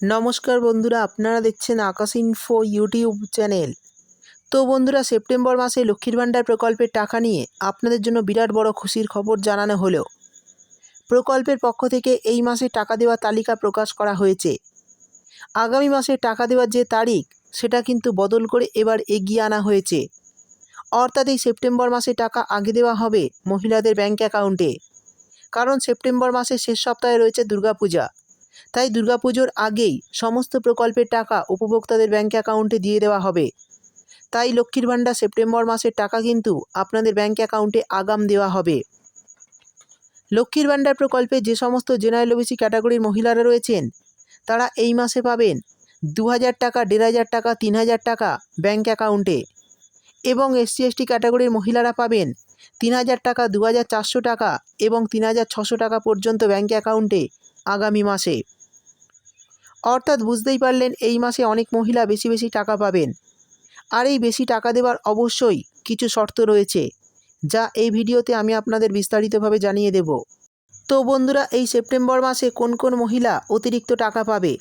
নমস্কার বন্ধুরা, আপনারা দেখছেন আকাশ ইনফো ইউটিউব চ্যানেল তো বন্ধুরা সেপ্টেম্বর মাসে লক্ষ্মীর ভাণ্ডার প্রকল্পের টাকা নিয়ে আপনাদের জন্য বিরাট বড় খুশির খবর জানানো হলো। প্রকল্পের পক্ষ থেকে এই মাসে টাকা দেওয়ার তালিকা প্রকাশ করা হয়েছে। আগামী মাসে টাকা দেওয়ার যে তারিখ, সেটা কিন্তু বদল করে এবার এগিয়ে আনা হয়েছে। অর্থাৎ এই সেপ্টেম্বর মাসে টাকা আগে দেওয়া হবে মহিলাদের ব্যাংক অ্যাকাউন্টে। কারণ সেপ্টেম্বর মাসের শেষ সপ্তাহে রয়েছে দুর্গাপূজা। তাই দুর্গাপুজোর আগেই সমস্ত প্রকল্পের টাকা উপভোক্তাদের ব্যাঙ্ক অ্যাকাউন্টে দিয়ে দেওয়া হবে। তাই লক্ষ্মীর ভাণ্ডার সেপ্টেম্বর মাসের টাকা কিন্তু আপনাদের ব্যাঙ্ক অ্যাকাউন্টে আগাম দেওয়া হবে। লক্ষ্মীর ভাণ্ডার প্রকল্পে যে সমস্ত জেনারেল ওবিসি ক্যাটাগরির মহিলারা রয়েছেন, তারা এই মাসে পাবেন দু হাজার টাকা দেড় হাজার টাকা তিন হাজার টাকা ব্যাঙ্ক অ্যাকাউন্টে এবং এসসি এসটি ক্যাটাগরির মহিলারা পাবেন তিন হাজার টাকা দু হাজার চারশো টাকা এবং তিন হাজার ছশো টাকা পর্যন্ত ব্যাঙ্ক অ্যাকাউন্টে আগামী মাসে। অর্থাৎ বুঝতেই পারলেন এই মাসে অনেক মহিলা বেশি বেশি টাকা পাবেন। আর এই বেশি টাকা দেওয়ার অবশ্যই কিছু শর্ত রয়েছে, যা এই ভিডিওতে আমি আপনাদের বিস্তারিতভাবে জানিয়ে দেব। তো বন্ধুরা, এই সেপ্টেম্বর মাসে কোন কোন মহিলা অতিরিক্ত টাকা পাবে?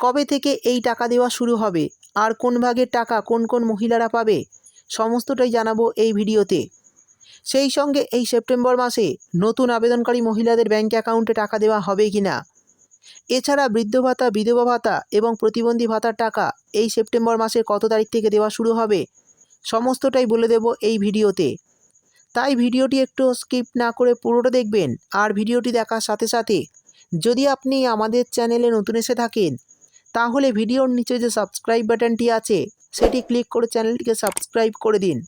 কবে থেকে এই টাকা দেওয়া শুরু হবে? আর কোন ভাগের টাকা কোন কোন মহিলারা পাবে? সমস্তটাই জানাব এই ভিডিওতে। সেই সঙ্গে এই সেপ্টেম্বর মাসে নতুন আবেদনকারী মহিলাদের ব্যাঙ্ক অ্যাকাউন্টে টাকা দেওয়া হবে কি না এছাড়া বৃদ্ধ ভাতা, বিধবা ভাতা এবং প্রতিবন্ধী ভাতার টাকা এই সেপ্টেম্বর মাসের কত তারিখ থেকে দেওয়া শুরু হবে? সমস্তটাই বলে দেব এই ভিডিওতে। তাই ভিডিওটি একটু স্কিপ না করে পুরোটা দেখবেন আর ভিডিওটি দেখার সাথে সাথে যদি আপনি আমাদের চ্যানেলে নতুন এসে থাকেন, তাহলে ভিডিওর নিচে যে সাবস্ক্রাইব বাটনটি আছে, সেটি ক্লিক করে চ্যানেলটিকে সাবস্ক্রাইব করে দিন।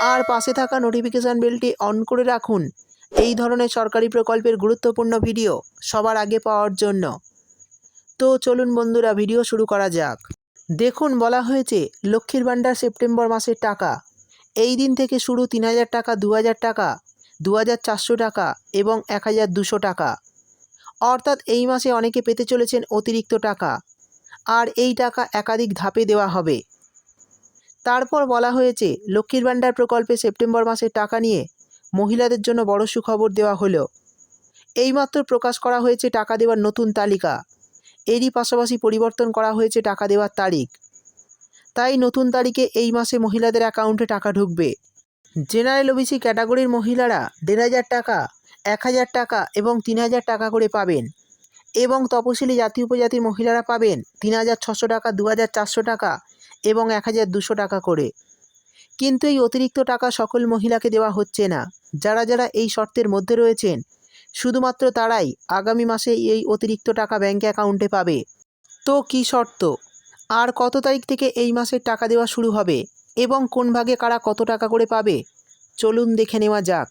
আর পাশে থাকা নোটিফিকেশান বেলটি অন করে রাখুন। এই ধরনের সরকারি প্রকল্পের গুরুত্বপূর্ণ ভিডিও সবার আগে পাওয়ার জন্য। তো চলুন বন্ধুরা ভিডিও শুরু করা যাক। দেখুন, বলা হয়েছে, লক্ষ্মীর ভাণ্ডার সেপ্টেম্বর মাসের টাকা। এই দিন থেকে শুরু তিন হাজার টাকা, দু হাজার টাকা, দু হাজার চারশো টাকা এবং এক হাজার দুশো টাকা। অর্থাৎ এই মাসে অনেকে পেতে চলেছেন অতিরিক্ত টাকা। আর এই টাকা একাধিক ধাপে দেওয়া হবে। তারপর বলা হয়েছে, লক্ষ্মীর ভাণ্ডার প্রকল্পে সেপ্টেম্বর মাসের টাকা নিয়ে মহিলাদের জন্য বড় সুখবর দেওয়া হলো। এইমাত্র প্রকাশ করা হয়েছে টাকা দেওয়ার নতুন তালিকা। এরই পাশাপাশি পরিবর্তন করা হয়েছে টাকা দেওয়ার তারিখ। তাই নতুন তারিখে এই মাসে মহিলাদের অ্যাকাউন্টে টাকা ঢুকবে। জেনারেল ওবিসি ক্যাটাগরির মহিলারা দেড় হাজার টাকা, এক হাজার টাকা এবং তিন হাজার টাকা করে পাবেন এবং তপশিলি জাতি উপজাতির মহিলারা পাবেন তিন হাজার ছশো টাকা, দু হাজার চারশো টাকা এবং এক হাজার দুশো টাকা করে। কিন্তু এই অতিরিক্ত টাকা সকল মহিলাকে দেওয়া হচ্ছে না। যারা যারা এই শর্তের মধ্যে রয়েছেন, শুধুমাত্র তারাই আগামী মাসে এই অতিরিক্ত টাকা ব্যাঙ্ক অ্যাকাউন্টে পাবে। তো কি শর্ত? আর কত তারিখ থেকে এই মাসের টাকা দেওয়া শুরু হবে? এবং কোন ভাগে কারা কত টাকা করে পাবে? চলুন দেখে নেওয়া যাক।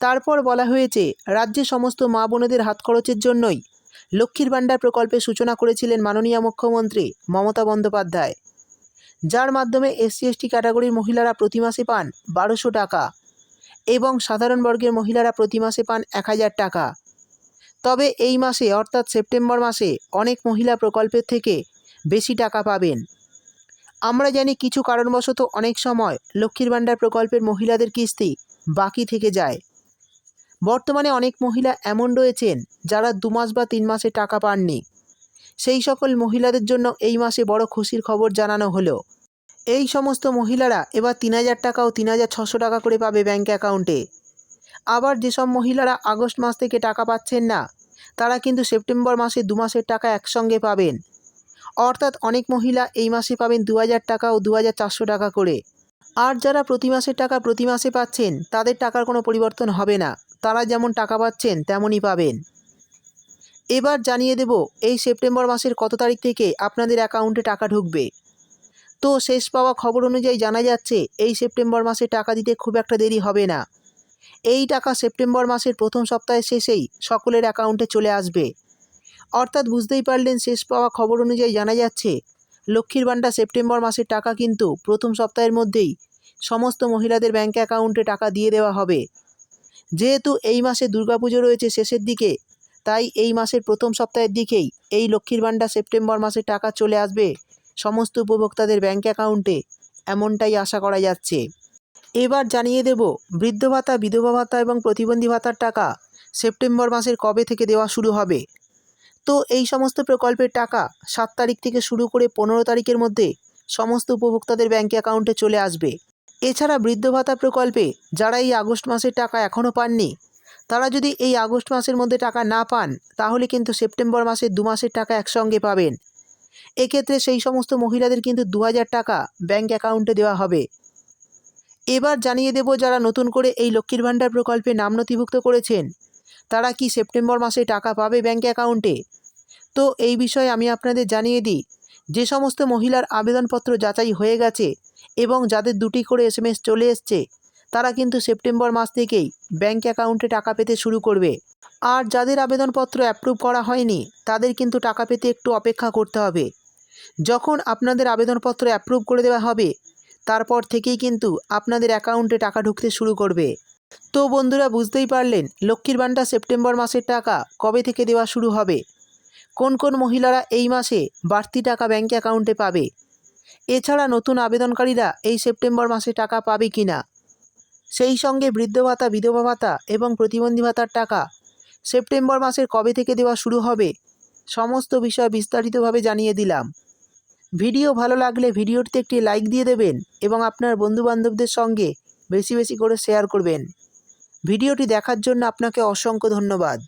তারপর বলা হয়েছে রাজ্যে সমস্ত মা বোনেদের হাত খরচের জন্যই লক্ষ্মীর ভাণ্ডার প্রকল্পের সূচনা করেছিলেন মাননীয় মুখ্যমন্ত্রী মমতা বন্দ্যোপাধ্যায়। যার মাধ্যমে এসসি এসটি ক্যাটাগরির মহিলারা প্রতি মাসে পান বারোশো টাকা এবং সাধারণ বর্গের মহিলারা প্রতি মাসে পান এক হাজার টাকা। তবে এই মাসে, অর্থাৎ সেপ্টেম্বর মাসে, অনেক মহিলা প্রকল্পের থেকে বেশি টাকা পাবেন। আমরা জানি কিছু কারণবশত অনেক সময় লক্ষ্মীর ভাণ্ডার প্রকল্পের মহিলাদের কিস্তি বাকি থেকে যায়। বর্তমানে অনেক মহিলা এমন রয়েছেন যারা দু মাস বা তিন মাসে টাকা পাননি। সেই সকল মহিলাদের জন্য এই মাসে বড় খুশির খবর জানানো হলো। এই সমস্ত মহিলারা এবার তিন হাজার টাকা ও তিন হাজার ছশো টাকা করে পাবে ব্যাঙ্ক অ্যাকাউন্টে। আবার যেসব মহিলারা আগস্ট মাস থেকে টাকা পাচ্ছেন না, তারা কিন্তু সেপ্টেম্বর মাসে দু মাসের টাকা একসঙ্গে পাবেন। অর্থাৎ অনেক মহিলা এই মাসে পাবেন দু হাজার টাকা ও দু হাজার চারশো টাকা করে। আর যারা প্রতি মাসের টাকা প্রতি মাসে পাচ্ছেন, তাদের টাকার কোনো পরিবর্তন হবে না। তারা যেমন টাকা পাচ্ছেন, তেমনই পাবেন। এবার জানিয়ে দেব, এই সেপ্টেম্বর মাসের কত তারিখ থেকে আপনাদের অ্যাকাউন্টে টাকা ঢুকবে। তো শেষ পাওয়া খবর অনুযায়ী জানা যাচ্ছে, এই সেপ্টেম্বর মাসে টাকা দিতে খুব একটা দেরি হবে না। এই টাকা সেপ্টেম্বর মাসের প্রথম সপ্তাহের শেষেই সকলের অ্যাকাউন্টে চলে আসবে। অর্থাৎ বুঝতেই পারলেন, শেষ পাওয়া খবর অনুযায়ী জানা যাচ্ছে, লক্ষ্মীর ভাণ্ডার সেপ্টেম্বর মাসের টাকা কিন্তু প্রথম সপ্তাহের মধ্যেই সমস্ত মহিলাদের ব্যাঙ্ক অ্যাকাউন্টে টাকা দিয়ে দেওয়া হবে। যেহেতু এই মাসে দুর্গাপুজো রয়েছে, শেষের দিকে তাই এই মাসের প্রথম সপ্তাহের দিকেই এই লক্ষ্মীর ভাণ্ডার সেপ্টেম্বর মাসে টাকা চলে আসবে সমস্ত উপভোক্তাদের ব্যাঙ্ক অ্যাকাউন্টে, এমনটাই আশা করা যাচ্ছে। এবার জানিয়ে দেব, বৃদ্ধ ভাতা, বিধবা ভাতা এবং প্রতিবন্ধী ভাতার টাকা সেপ্টেম্বর মাসের কবে থেকে দেওয়া শুরু হবে? তো এই সমস্ত প্রকল্পের টাকা সাত তারিখ থেকে শুরু করে পনেরো তারিখের মধ্যে সমস্ত উপভোক্তাদের ব্যাঙ্ক অ্যাকাউন্টে চলে আসবে। এছাড়া বৃদ্ধ ভাতা প্রকল্পে যারা এই আগস্ট মাসের টাকা এখনও পাননি তারা যদি এই আগস্ট মাসের মধ্যে টাকা না পান, তাহলে কিন্তু সেপ্টেম্বর মাসের দু মাসের টাকা একসঙ্গে পাবেন। এক্ষেত্রে সেই সমস্ত মহিলাদের কিন্তু দু হাজার টাকা ব্যাঙ্ক অ্যাকাউন্টে দেওয়া হবে। এবার জানিয়ে দেব যারা নতুন করে এই লক্ষ্মীর ভাণ্ডার প্রকল্পে নাম নথিভুক্ত করেছেন, তারা কি সেপ্টেম্বর মাসে টাকা পাবে ব্যাঙ্ক অ্যাকাউন্টে? তো এই বিষয়ে আমি আপনাদের জানিয়ে দিই, যে সমস্ত মহিলার আবেদনপত্র যাচাই হয়ে গেছে এবং যাদের দুটি করে এসএমএস চলে এসছে তারা কিন্তু সেপ্টেম্বর মাস থেকেই ব্যাঙ্ক অ্যাকাউন্টে টাকা পেতে শুরু করবে। আর যাদের আবেদনপত্র অ্যাপ্রুভ করা হয়নি, তাদের কিন্তু টাকা পেতে একটু অপেক্ষা করতে হবে। যখন আপনাদের আবেদনপত্র অ্যাপ্রুভ করে দেওয়া হবে, তারপর থেকেই কিন্তু আপনাদের অ্যাকাউন্টে টাকা ঢুকতে শুরু করবে। তো বন্ধুরা, বুঝতেই পারলেন লক্ষ্মীর ভাণ্ডার সেপ্টেম্বর মাসের টাকা কবে থেকে দেওয়া শুরু হবে? কোন কোন মহিলারা এই মাসে বাড়তি টাকা ব্যাঙ্ক অ্যাকাউন্টে পাবে? এছাড়া নতুন আবেদনকারীরা এই সেপ্টেম্বর মাসে টাকা পাবে কি না সেই সঙ্গে বৃদ্ধ ভাতা বিধবা ভাতা এবং প্রতিবন্ধী ভাতার টাকা। সেপ্টেম্বর মাসের কবে থেকে দেওয়া শুরু হবে? সমস্ত বিষয় বিস্তারিতভাবে জানিয়ে দিলাম। ভিডিও ভালো লাগলে ভিডিওটিতে একটি লাইক দিয়ে দেবেন এবং আপনার বন্ধুবান্ধবদের সঙ্গে বেশি বেশি করে শেয়ার করবেন। ভিডিওটি দেখার জন্য আপনাকে অসংখ্য ধন্যবাদ।